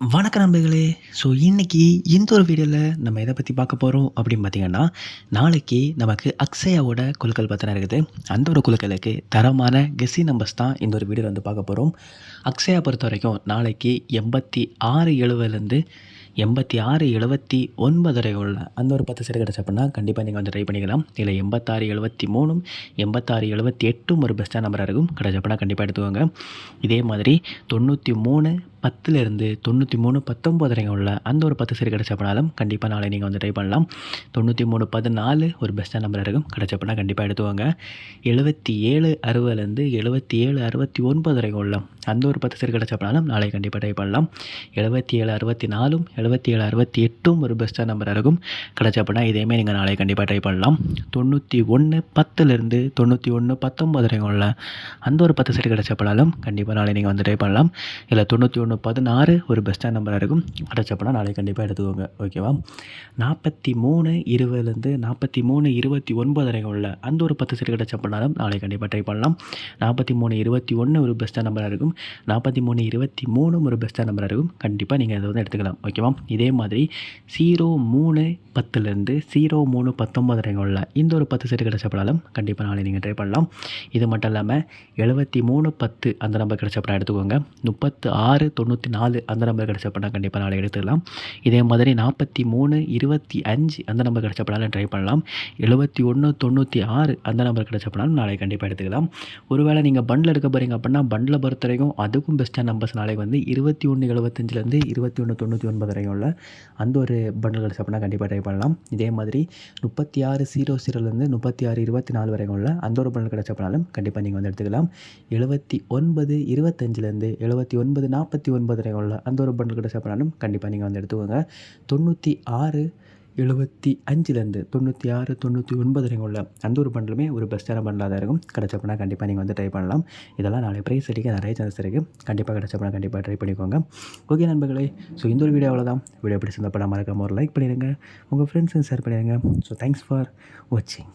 வணக்க நண்பர்களே. ஸோ இன்றைக்கி இந்த ஒரு வீடியோவில் நம்ம எதை பற்றி பார்க்க போகிறோம் அப்படின்னு பார்த்தீங்கன்னா நாளைக்கு நமக்கு அக்ஷயாவோட குழுக்கள் பற்றின இருக்குது. அந்த ஒரு குழுக்களுக்கு தரமான கெஸ்ஸி நம்பர்ஸ் தான் இந்த ஒரு வீடியோவில் வந்து பார்க்க போகிறோம் அக்ஷயா பொறுத்த வரைக்கும் நாளைக்கு எண்பத்தி ஆறு எழுபதுலேருந்து எண்பத்தி ஆறு எழுபத்தி ஒன்பது வரை உள்ள அந்த ஒரு பத்து செட் கிடச்சி அப்படின்னா கண்டிப்பாக நீங்கள் வந்து ட்ரை பண்ணிக்கலாம். இல்லை எண்பத்தாறு எழுபத்தி மூணும் எண்பத்தாறு எழுபத்தி எட்டும் ஒரு பெஸ்ட்டாக நம்பராக இருக்கும். கிடச்சி அப்படின்னா கண்டிப்பாக எடுத்துக்கோங்க. இதே மாதிரி தொண்ணூற்றி மூணு பத்துலேருந்து தொண்ணூற்றி மூணு பத்தொம்பது வரைக்கும் உள்ள அந்த ஒரு பத்து சரி கிடச்சப்பனாலும் கண்டிப்பாக நாளை நீங்கள் வந்து ட்ரை பண்ணலாம். தொண்ணூற்றி மூணு பதினாலு ஒரு பெஸ்ட்டாக நம்பர் இருக்கும். கிடச்சப்பனா கண்டிப்பாக எடுத்துவாங்க எழுபத்தி ஏழு அறுபதுலேருந்து எழுபத்தி ஏழு அறுபத்தி ஒன்பது வரைக்கும் உள்ள அந்த ஒரு பத்து சரி கிடச்சப்பனாலும் நாளை கண்டிப்பாக ட்ரை பண்ணலாம். எழுபத்தி ஏழு அறுபத்தி நாலும் எழுபத்தி ஏழு அறுபத்தி எட்டும் ஒரு பெஸ்ட்டாக நம்பர் இருக்கும். கிடச்சப்பனா இதேமே நீங்கள் நாளை கண்டிப்பாக ட்ரை பண்ணலாம். தொண்ணூற்றி ஒன்று பத்துலேருந்து தொண்ணூற்றி ஒன்று பத்தொம்பது வரைக்கும் உள்ள அந்த ஒரு பத்து சரி கிடச்சப்பனாலும் கண்டிப்பாக நாளை நீங்கள் வந்து ட்ரை பண்ணலாம். இல்லை தொண்ணூற்றி ஒன்று பதினாறு ஒரு பெஸ்ட்டாக நம்பராக இருக்கும். கிடச்சப்பனா நாளைக்கு கண்டிப்பாக எடுத்துக்கோங்க. ஓகேவா நாற்பத்தி மூணு இருபதுலேருந்து நாற்பத்தி மூணு இருபத்தி ஒன்பது வரைக்கும் உள்ள அந்த ஒரு பத்து செட் கிடச்சப்பனாலும் நாளைக்கு கண்டிப்பாக ட்ரை பண்ணலாம். நாற்பத்தி மூணு இருபத்தி ஒன்று ஒரு பெஸ்ட்டாக நம்பராக இருக்கும். நாற்பத்தி மூணு இருபத்தி மூணும் ஒரு பெஸ்ட்டாக நம்பராக இருக்கும். கண்டிப்பாக நீங்கள் அதை வந்து எடுத்துக்கலாம். ஓகேவா இதே மாதிரி ஜீரோ மூணு பத்துலேருந்து ஜீரோ மூணு பத்தொம்பது வரைக்கும் உள்ள இந்த ஒரு பத்து செட்டு கிடச்சப்படாலும் கண்டிப்பாக நாளை நீங்கள் ட்ரை பண்ணலாம். இது மட்டும் இல்லாமல் எழுபத்தி மூணு பத்து அந்த நம்பர் கிடச்சப்படா எடுத்துக்கோங்க. முப்பத்து ஆறு தொண்ணூற்றி நாலு அந்த நம்பர் கிடச்சப்படா கண்டிப்பாக நாளை எடுத்துக்கலாம். இதே மாதிரி நாற்பத்தி மூணு இருபத்தி அஞ்சு அந்த நம்பர் கிடச்சப்படாலும் ட்ரை பண்ணலாம். எழுபத்தி ஒன்று தொண்ணூற்றி ஆறு அந்த நம்பர் கிடச்சப்படாலும் நாளை கண்டிப்பாக எடுத்துக்கலாம். ஒருவேளை நீங்கள் பண்டில் எடுக்க போகிறீங்க அப்படின்னா பண்டில் பொறுத்த வரைக்கும் அதுக்கும் பெஸ்ட்டாக நம்பர்ஸ் நாளைக்கு வந்து இருபத்தி ஒன்று எழுபத்தஞ்சிலேருந்து இருபத்தி ஒன்று தொண்ணூற்றி ஒன்பது வரைக்கும் உள்ள அந்த ஒரு பண்டில் கிடச்சப்படா கண்டிப்பாக ட்ரை பண்ணலாம். இதே மாதிரி முப்பத்தி ஆறு ஜீரோ ஜீரோலேருந்து முப்பத்தி ஆறு இருபத்தி நாலு வரைக்கும் உள்ள அந்த ஒரு பண்டில் கிடச்சப்படாலும் கண்டிப்பாக நீங்கள் வந்து எடுத்துக்கலாம். எழுபத்தி ஒன்பது இருபத்தஞ்சிலேருந்து எழுபத்தி ஒன்பது நாற்பத்தி ஒன்பது வரைக்கும் உள்ள அந்த ஒரு பண்டில் கிடச்சப்படாலும் கண்டிப்பாக நீங்கள் வந்து எடுத்துக்கோங்க. தொண்ணூற்றி ஆறு எழுபத்தி அஞ்சுலேருந்து தொண்ணூற்றி ஆறு தொண்ணூற்றி ஒன்பது வரைக்கும் உள்ள அந்த ஒரு பண்டலுமே ஒரு பெஸ்ட்டான பண்டலாக தான் இருக்கும். கிடச்சப்பனா கண்டிப்பாக நீங்கள் வந்து ட்ரை பண்ணலாம். இதெல்லாம் நாளை ப்ரைஸ் அடிக்க நிறைய சான்ஸ் இருக்குது கண்டிப்பாக கிடச்சப்பனா கண்டிப்பாக ட்ரை பண்ணிக்கோங்க. ஓகே நண்பர்களே ஸோ இந்த ஒரு வீடியோ அவ்வளோதான் வீடியோ எப்படி பிடிச்சிருந்தப்ப மறக்காம ஒரு லைக் பண்ணிடுங்க. உங்கள் ஃப்ரெண்ட்ஸும் ஷேர் பண்ணிடுங்க. ஸோ தேங்க்ஸ் ஃபார் வாட்சிங்